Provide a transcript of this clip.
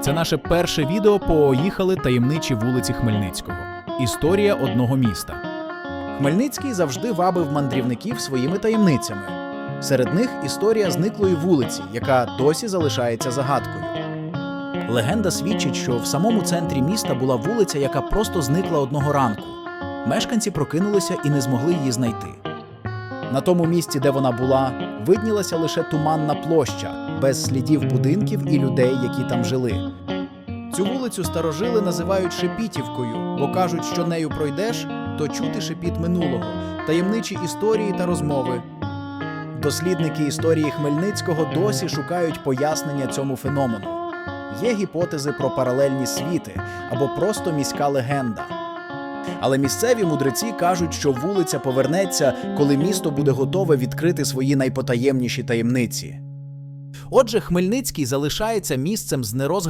Це наше перше відео поїхали таємничі вулиці Хмельницького. Історія одного міста. Хмельницький завжди вабив мандрівників своїми таємницями. Серед них історія зниклої вулиці, яка досі залишається загадкою. Легенда свідчить, що в самому центрі міста була вулиця, яка просто зникла одного ранку. Мешканці прокинулися і не змогли її знайти. На тому місці, де вона була, виднілася лише туманна площа, без слідів будинків і людей, які там жили. Цю вулицю старожили називають Шепітівкою, бо кажуть, що нею пройдеш, то чути шепіт минулого, таємничі історії та розмови. Дослідники історії Хмельницького досі шукають пояснення цьому феномену. Є гіпотези про паралельні світи або просто міська легенда. Але місцеві мудреці кажуть, що вулиця повернеться, коли місто буде готове відкрити свої найпотаємніші таємниці. Отже, Хмельницький залишається місцем з нерозгаданими